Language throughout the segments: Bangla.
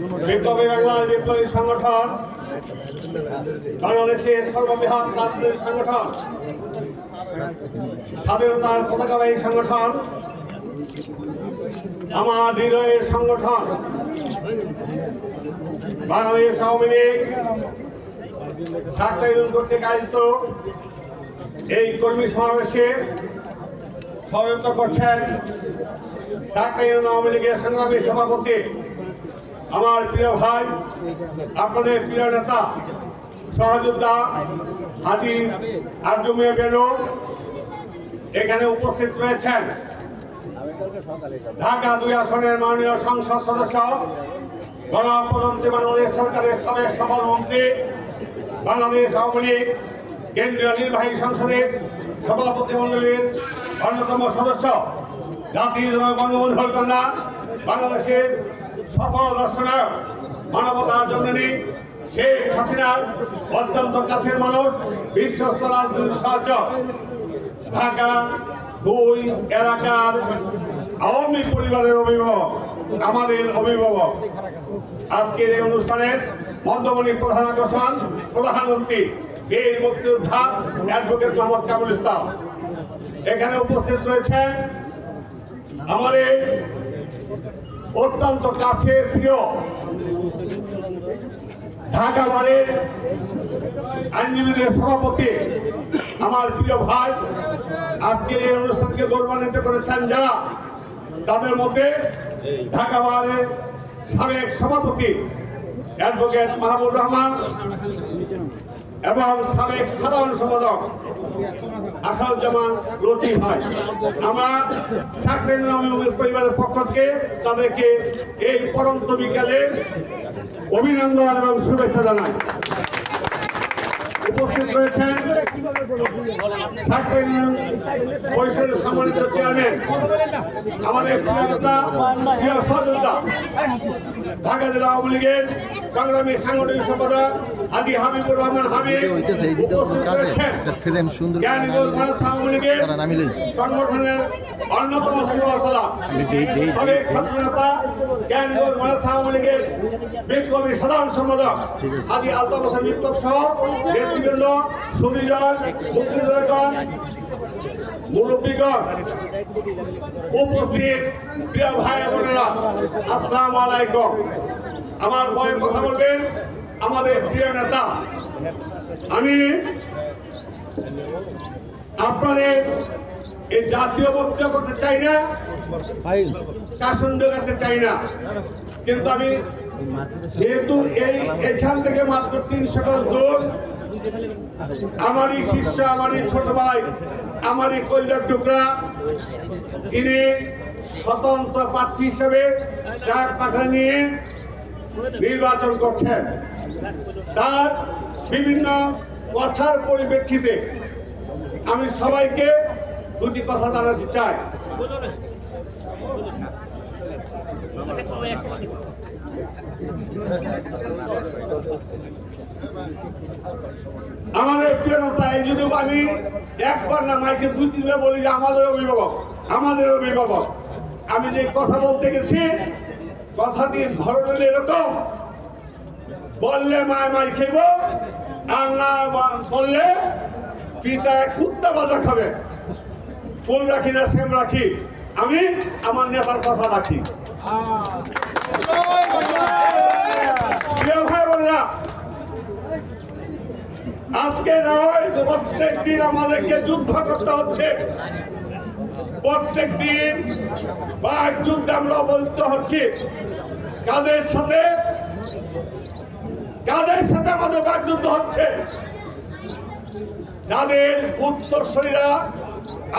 বিপ্লবী বাংলার বিপ্লবী সংগঠন, বাংলাদেশের সর্ববৃহৎ রাজনৈতিক সংগঠন, স্বাধীনতার পতাকাবাহী সংগঠন, আমার হৃদয়ের সংগঠন, বাংলাদেশ আওয়ামী লীগ, সাতটা ইউনিয়ন কর্তৃক আয়োজিত এই কর্মী সমাবেশে সমাবেত করছেন ইউনিয়ন আওয়ামী লীগের সংগ্রামী সভাপতি আমার প্রিয় ভাই, আপনাদের প্রিয় নেতা, সহযোদ্ধা, হাজি আর্জুমিয়া বেনু এখানে উপস্থিত রয়েছেন ঢাকা দুই আসনের মাননীয় সংসদ সদস্য, গণপ্রধানমন্ত্রী, বাংলাদেশ সরকারের সাবেক সফল মন্ত্রী বাংলাদেশ আওয়ামী লীগ কেন্দ্রীয় নির্বাহী সংসদের সভাপতি মন্ডলীর অন্যতম সদস্য, জাতির বঙ্গবন্ধুর কন্যা, বাংলাদেশের সফল দর্শনায়ক মানবতার জননী শেখ হাসিনার অত্যন্ত কাছের মানুষ বিশ্বস্ত রাজনৈতিক সাহায্য ঢাকা দুই এলাকার আওয়ামী পরিবারের অভিভাবক, আমাদের অভিভাবক। আজকের এই অনুষ্ঠানে মন্দমণি প্রধান আকর্ষণ প্রধানমন্ত্রী বীর মুক্তিযোদ্ধা, অ্যাডভোকেট মোহাম্মদ কামরুল ইসলাম। এখানে উপস্থিত রয়েছেন আমাদের অত্যন্ত কাছের প্রিয় ঢাকা বারের আইনজীবীদের সভাপতি, আমার প্রিয় ভাই, আজকের এই অনুষ্ঠানকে গৌরবান্বিত করেছেন যারা, তাদের মধ্যে ঢাকা বারের সাবেক সভাপতি অ্যাডভোকেট মাহবুব রহমান এবং সাবেক সাধারণ সম্পাদক আসাদুজ্জামান রতি আমার ছাত্রের নামের পরিবারের পক্ষ থেকে তাদেরকে এই পরন্ত বিকালে অভিনন্দন এবং শুভেচ্ছা জানাই। উপস্থিত রয়েছেন পরিষদের সম্মানিত চেয়ারম্যান আমাদের প্রিয় প্রিয় সহযোদ্ধা ঢাকা জেলা আওয়ামী লীগের সংগ্রামী সাংগঠনিক সম্পাদক হাজি হাবিবুর রহমান হাবিব উপস্থিত রয়েছেন। সুন্দর আওয়ামী লীগের সংগঠনের অন্যতম সুরসলা সাবেক ছাত্র নেতা জ্ঞানীগঞ্জ ভারত আওয়ামী লীগের বিপ্লবী সাধারণ সম্পাদক আলতাফ হোসেন বিপ্লব সহ নেতৃবৃন্দ মুক্তিযোদ্ধাগণ মুরব্বীগণ, উপস্থিত প্রিয় ভাই বোনেরা, আসসালামু আলাইকুম। আমার কথা বলবেন আমাদের প্রিয় নেতা। আমি আপনাদের এই জাতীয় বক্তব্য করতে চাই না ভাই কাশন চাই না। কিন্তু আমি যেহেতু এই এখান থেকে মাত্র তিনশো গজ দূর আমারই শিষ্য, আমারই ছোট ভাই, আমারই কল্যাণ টুকরা, যিনি স্বতন্ত্র প্রার্থী হিসেবে ট্রাক পাঠা নিয়ে নির্বাচন করছেন। তার বিভিন্ন কথার পরিপ্রেক্ষিতে আমি সবাইকে দুটি কথা জানাতে চাই। আমাদের প্রিয় নেতা এই যদি আমি একবার না মাইকে দুই তিনবার বলি যে আমাদের অভিভাবক আমাদের অভিভাবক। আমি যে কথা বলতে গেছি কথাটির ধরন হলো এরকম। বললে মায় মার খেব, আর না বললে পিতায় কুত্তা বাজা খাবে। ফুল রাখি না, সেম রাখি। আমি আমার নেতার কথা রাখি। আজকে নয় প্রত্যেক দিন আমাদেরকে যুদ্ধ করতে হচ্ছে। প্রত্যেক দিন বাঘ যুদ্ধে আমরা অবহিত হচ্ছি। কাদের সাথে? কাদের সাথে আমাদের বাঘ যুদ্ধ হচ্ছে? যাদের উত্তরসূরিরা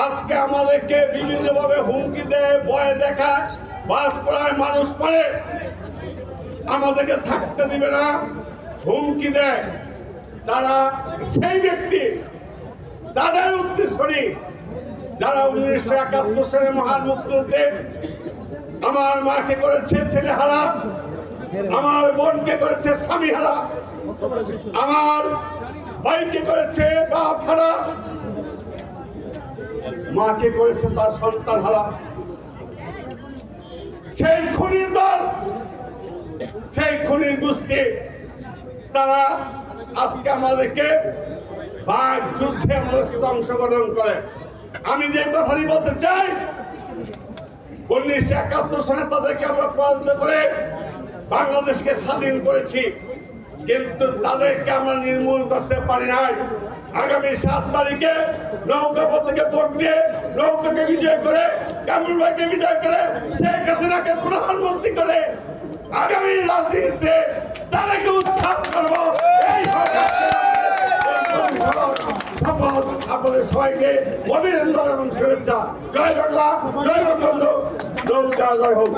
আজকে আমাদেরকে বিভিন্নভাবে হুমকি দেয়, ভয় দেখায়, বাস করায় মানুষ মানে আমাদেরকে থাকতে দিবে না, হুমকি দেয়। তারা সেই ব্যক্তি, তাদের উদ্দেশ্যই যারা উনিশশো একাত্তর সালে মহান মুক্তিযুদ্ধে আমার মাকে করেছে ছেলে হারা আমার বোনকে করেছে স্বামী হারা আমার ভাইকে করেছে বাপ হারা মাকে করেছে তার সন্তান হারা। সেই খুনির দল, সেই খুনির গোষ্ঠী, তারা আজকে আমাদেরকে বাঘ যুদ্ধে আমাদের সাথে অংশগ্রহণ করে। আমি যে কথাটি বলতে চাই, উনিশশো একাত্তর সালে তাদেরকে আমরা পরাজিত করে বাংলাদেশকে স্বাধীন করেছি, কিন্তু তাদেরকে আমরা নির্মূল করতে পারি নাই। আগামী সাত তারিখে নৌকা থেকে ভোট দিয়ে নৌকাকে বিজয় করে কামরুল ভাইকে বিজয় করে শেখ হাসিনাকে প্রধানমন্ত্রী করে আগামী রাজনীতিতে তাদেরকে উৎখাত করব। এই আপনাদের সবাইকে অভিনন্দন এবং শুভেচ্ছা। জয় বাংলা, জয় বঙ্গবন্ধু। নৌকা জয় হোক।